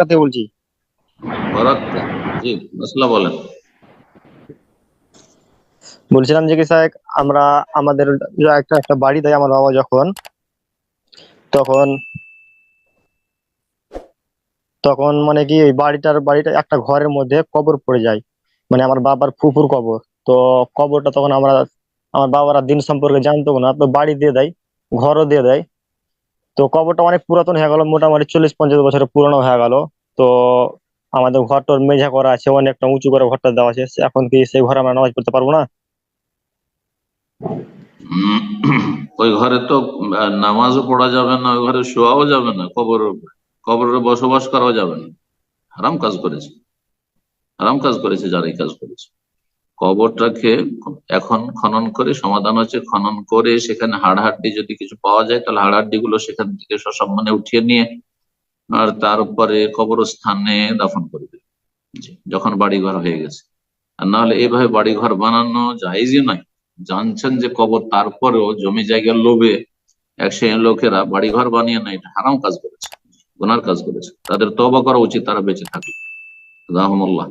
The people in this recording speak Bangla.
ফরাক্কা থেকে বলছি। ফরাক্কা জি মশলা বলেন। বলছিলাম যে কি স্যার আমরা আমাদের একটা একটা বাড়ি দেয় আমার বাবা যখন তখন তখন মানে কি ওই বাড়িটার বাড়িটা একটা ঘরের মধ্যে কবর পড়ে যায়। মানে আমার বাবার ফুফুর কবর। তো কবরটা তখন আমরা আমার বাবারা দিন সম্পর্কে জানতো না তো বাড়ি দিয়ে দেয় ঘরও দিয়ে দেয়। তো কবরটা অনেক পুরাতন হয়ে গেল, মোটামুটি চল্লিশ পঞ্চাশ বছরের পুরনো হয়ে গেল। তো আমাদের ঘরটার মেঝা করা আছে, অনেকটা উঁচু করে ঘরটা দেওয়া আছে। এখন কি সেই ঘরে আমরা নামাজ পড়তে পারব না? ওই ঘরে তো নামাজও পড়া যাবে না, ওই ঘরে শোয়াও যাবে না কবর কবরে বসবাস করাও যাবে না। হারাম কাজ করেছে। হারাম কাজ করেছে যারা এই কাজ করেছে। কবরটাকে এখন খনন করে, সমাধান হচ্ছে খনন করে সেখানে হাড়হাড্ডি যদি কিছু পাওয়া যায়, তাহলে হাড়হাড্ডি গুলো সেখান থেকে সসম্মানে উঠিয়ে নিয়ে আর তারপরে কবরস্থানে দাফন করে দেবে যখন বাড়িঘর হয়ে গেছে। আর নাহলে এইভাবে বাড়িঘর বানানো জায়েজই নয়। জানছেন যে কবর তারপরেও জমি জায়গার লোভে এক শ্রেণির লোকেরা বাড়িঘর বানিয়ে নেয় এটা হারাম কাজ করেছে, গুনার কাজ করেছে। তাদের তবা করা উচিত, তারা বেঁচে থাকলে রাহমুল্লাহ